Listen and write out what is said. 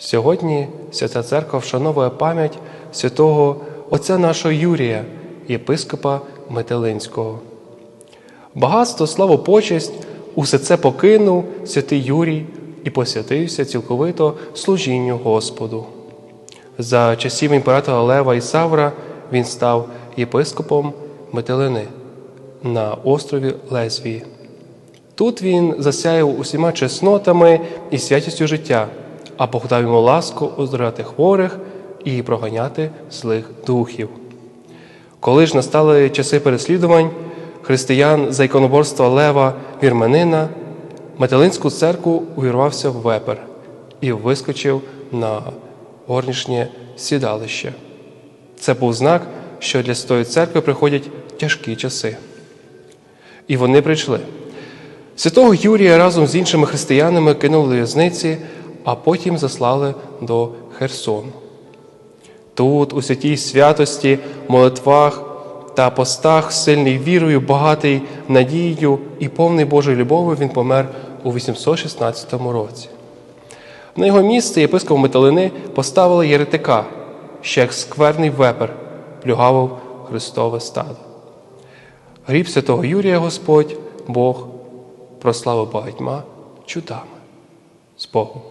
Сьогодні Свята Церква вшановує пам'ять святого Отця нашого Юрія, єпископа Метелинського. Багатство, славу, почесть усе це покинув святий Юрій і посвятився цілковито служінню Господу. За часів імператора Лева і Савра він став єпископом Метелини на острові Лезвії. Тут він засяяв усіма чеснотами і святістю життя, а Бог дав йому ласку оздоровляти хворих і проганяти злих духів. Коли ж настали часи переслідувань християн за іконоборства Лева Вірменина, Металинську церкву увірвався в вепер і вискочив на горнішнє сідалище. Це був знак, що для Святої церкви приходять тяжкі часи. І вони прийшли. Святого Юрія разом з іншими християнами кинули в'язниці, а потім заслали до Херсону. Тут, у святій святості, молитвах та постах, сильний вірою, багатий надією і повний Божої любові, він помер у 816 році. На його місце єпископ Металини поставили єретика, ще як скверний вепер, плюгавив Христове стадо. Гріб святого Юрія Господь, Бог, прославив багатьма чудами. З Богом.